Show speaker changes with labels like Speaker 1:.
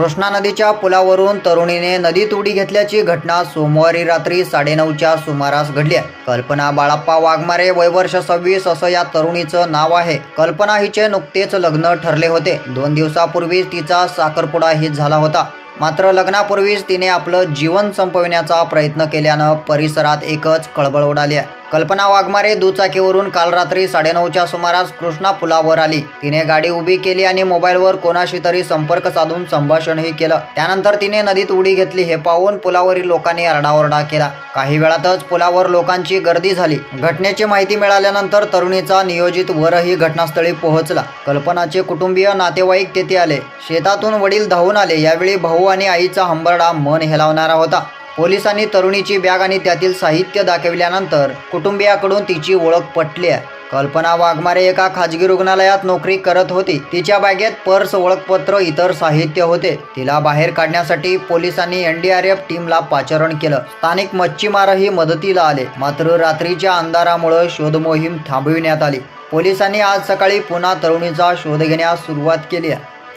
Speaker 1: कृष्णा नदीच्या पुलावरून तरुणीने नदीत उडी घेतल्याची घटना सोमवारी रात्री साडेनऊच्या सुमारास घडली आहे. कल्पना बाळाप्पा वाघमारे वय वर्ष सव्वीस असं या तरुणीचं नाव आहे. कल्पना हिचे नुकतेच लग्न ठरले होते. दोन दिवसापूर्वी तिचा साखरपुडाही झाला होता. मात्र लग्नापूर्वीच तिने आपलं जीवन संपविण्याचा प्रयत्न केल्यानं परिसरात एकच खळबळ उडाली आहे. कल्पना वाघमारे दुचाकीवरून काल रात्री साडेनऊच्या सुमारास कृष्णा पुलावर आली. तिने गाडी उभी केली आणि मोबाईलवर कोणाशी तरी संपर्क साधून संभाषणही केलं. त्यानंतर तिने नदीत उडी घेतली हे पाहून पुलावरील लोकांनी आरडाओरडा केला. काही वेळातच पुलावर लोकांची गर्दी झाली. घटनेची माहिती मिळाल्यानंतर तरुणीचा नियोजित वरही घटनास्थळी पोहोचला. कल्पनाचे कुटुंबीय नातेवाईक तेथे आले. शेतातून वडील धावून आले. यावेळी भाऊ आणि आईचा हंबरडा मन हेलावणारा होता. पोलिसांनी तरुणीची बॅग आणि त्यातील साहित्य दाखविल्यानंतर कुटुंबियाकडून तिची ओळख पटली. आहे कल्पना वाघमारे एका खाजगी रुग्णालयात नोकरी करत होती. तिच्या बॅगेत पर्स ओळखपत्र इतर साहित्य होते. तिला बाहेर काढण्यासाठी पोलिसांनी एनडीआरएफ टीमला पाचारण केलं. स्थानिक मच्छीमारही मदतीला आले. मात्र रात्रीच्या अंधारामुळे शोध मोहीम थांबविण्यात आली. पोलिसांनी आज सकाळी पुन्हा तरुणीचा शोध घेण्यास सुरुवात केली आहे.